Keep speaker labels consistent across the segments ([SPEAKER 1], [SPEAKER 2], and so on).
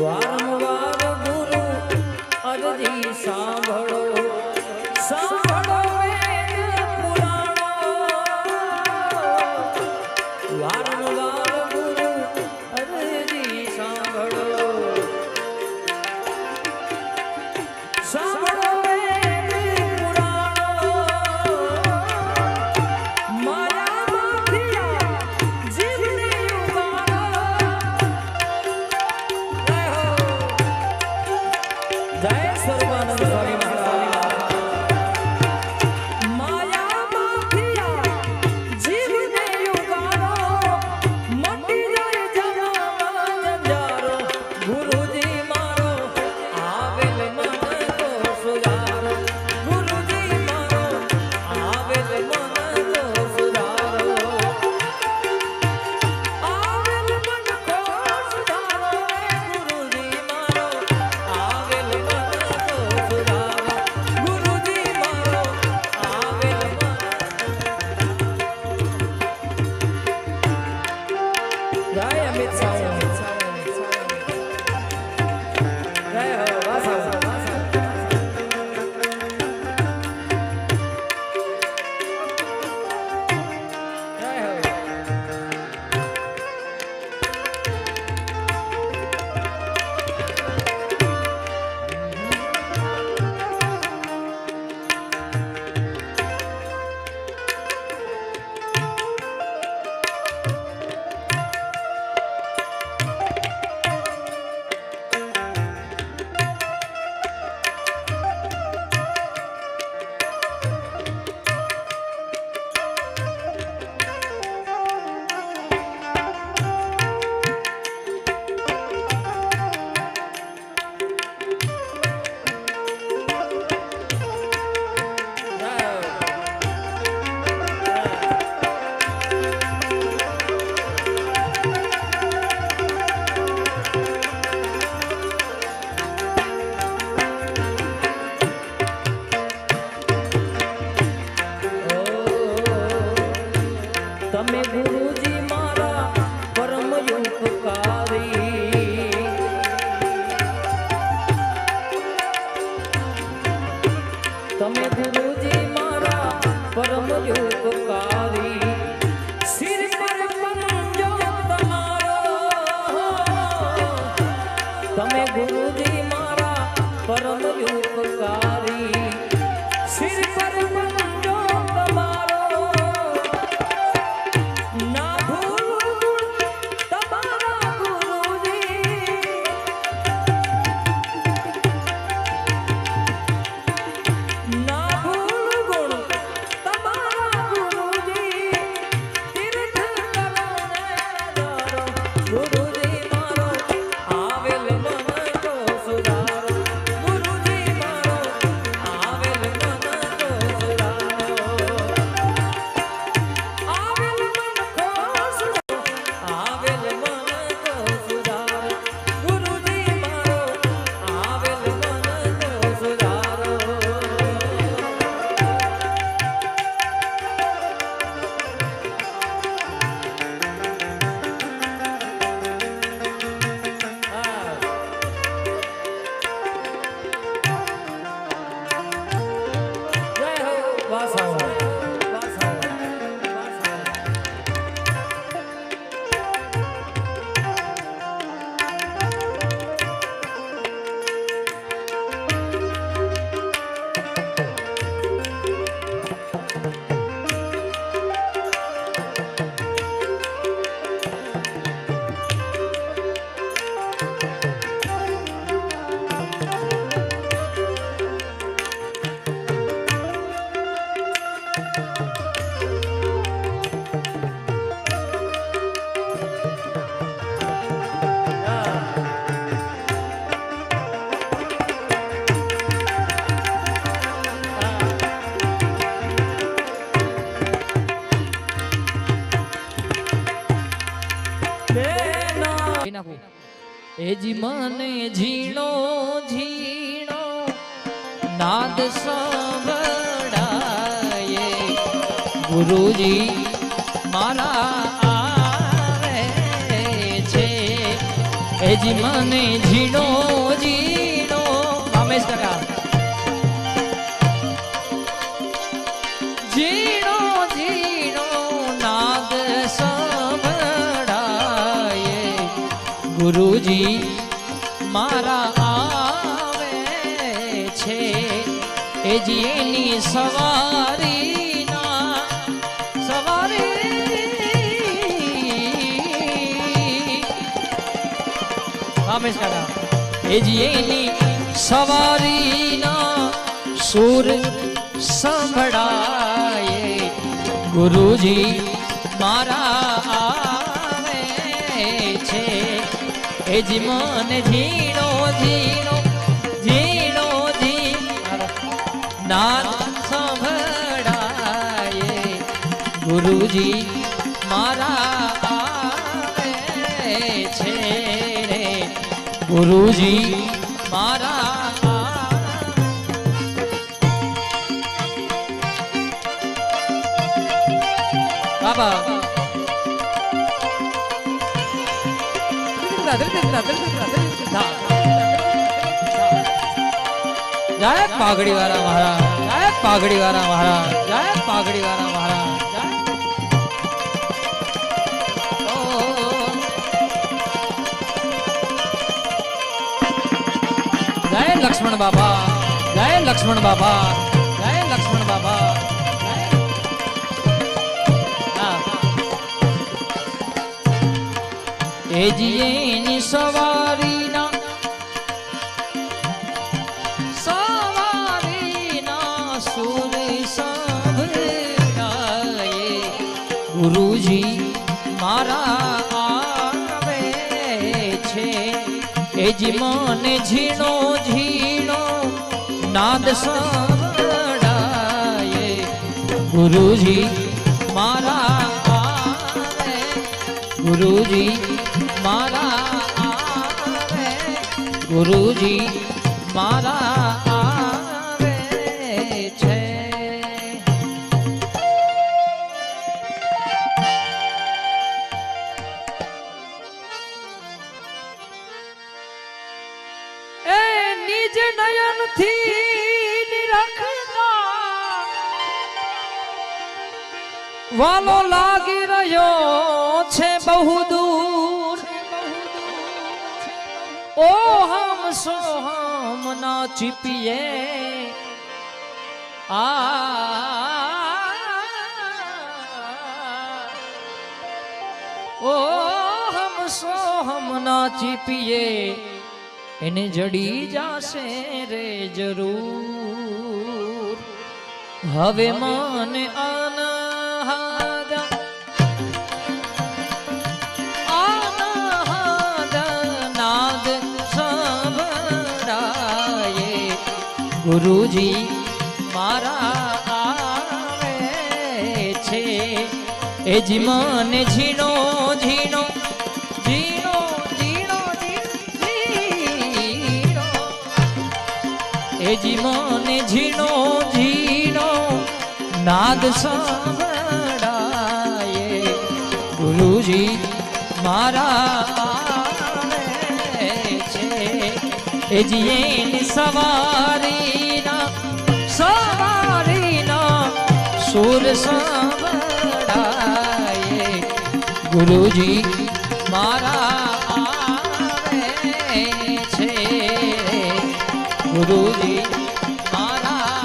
[SPEAKER 1] વારંવાર ગુરુ અરજી
[SPEAKER 2] સામ નાખું. એ જી મને ઝીણો ઝીણો, નાદ સંભળાય. ગુરુજી મારા આવે છે. એ જી મને ઝીણો ઝીણો રમેશ કાકા. ગુરુજી મારા આવે છે એ જીની સવારી ના સવારી રામેશ કાકા સુર સંભળાય. ગુરુજી એ જી મન ઝીણો ઝીણો ઝીણો ઝી નાથ સંભળાય, ગુરુજી મારા આવે છે રે. ગુરુજી મારા બાબા. જય પાઘડી વાળા મહારાજ જય પાઘડી વાળા મહારાજ જય પાઘડી વાળા મહારાજ જય. લક્ષ્મણ બાબા જય લક્ષ્મણ બાબા એ જીએની સવારીના સવારીના સુર સંભળાય ગુરુજી મારા આવે છે, એ જી મને ઝીણો ઝીણો નાદ સંભળાય ગુરુજી મારા ગુરુજી ગુરુજી મારા આવે છે.
[SPEAKER 1] એ નિજ નયનથી વાલો લાગી રહ્યો છે બહુ દૂર. ઓ સોહમ ના ચીપીએ. આ ઓ હમ સો હમ ના ચીપીએ. એને જડી જાશે રે જરૂર. હવે મને અનહદ ગુરુજી મારા આવે છે. એ જી મને ઝીણો ઝીણો ઝીણો ઝીણો ઝીણો. એ ઝીણો ઝીણો, નાદ સાંભળાય. ગુરુજી મારા એ જી એની સવારીના સવારીના સુર સંભળાય. ગુરુજી મારા આવે છે ગુરુજી મારા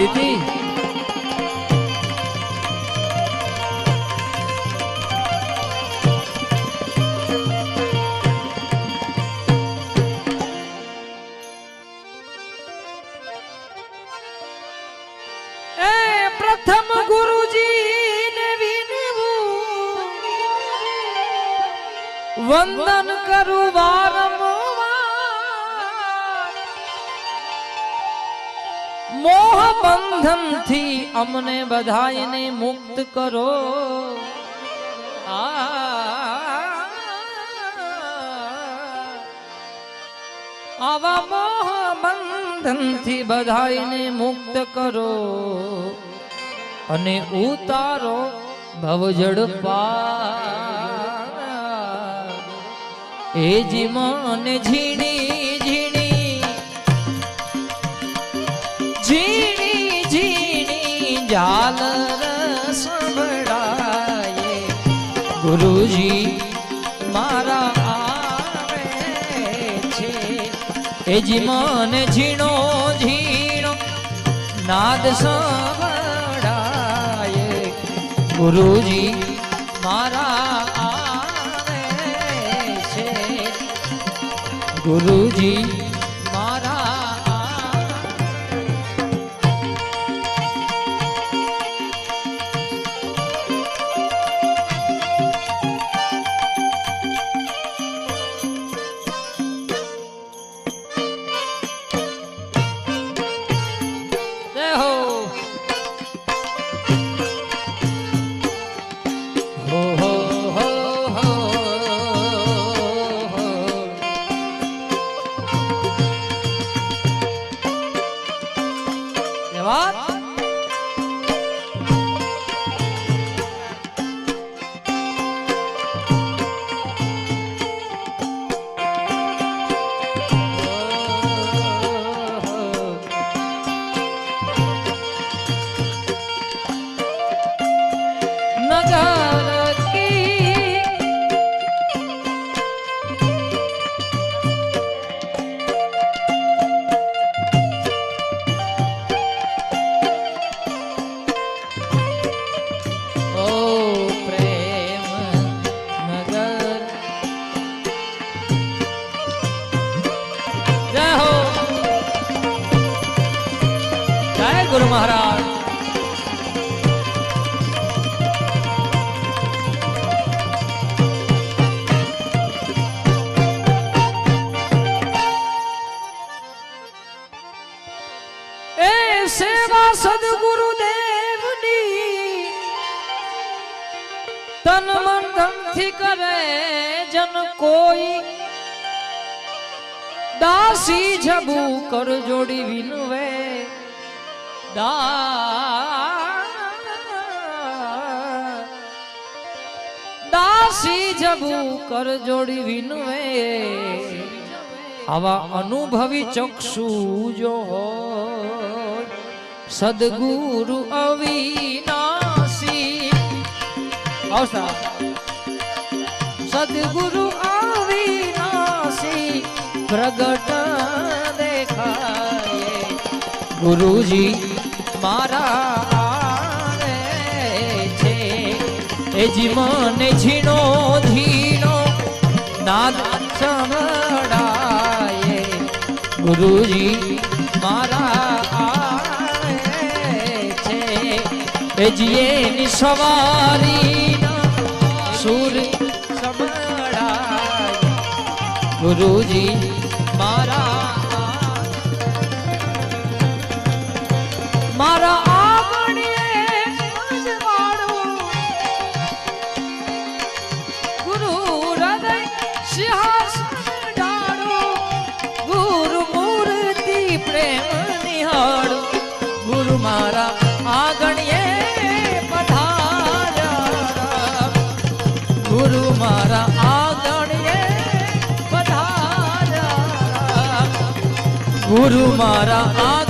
[SPEAKER 2] દીદી પ્રથમ ગુરુજી ને વિનવું.
[SPEAKER 1] વંદન કરું વારંવાર. મોહ બંધનથી અમને બધાને મુક્ત કરો. આવા મોહ બંધનથી બધાને મુક્ત કરો અને ઉતારો ભવજડ પાર. એ ઝીણી ઝીણી ગુરુજી મારા છે. એ જીમન ઝીણો ઝીણો નાદ સંભળાય ગુરુજી મારા આવે છે. ગુરુજી કર જોડી વિનવે. દાસી જબુ કર જોડી વિનવે. આવા અનુભવી ચક્ષુ જો સદગુરુ અવિનાશી. અવસર સદગુરુ અવિનાશી. પ્રગટ ગુરુજી મારા છે. એ જીવન ઝીણો ઝીણો નાદ સંભળાય ગુરુજી મારા છે. એ જીએની સવારી સુર સંભળાય ગુરુજી ગુરુ મારા આંગણીએ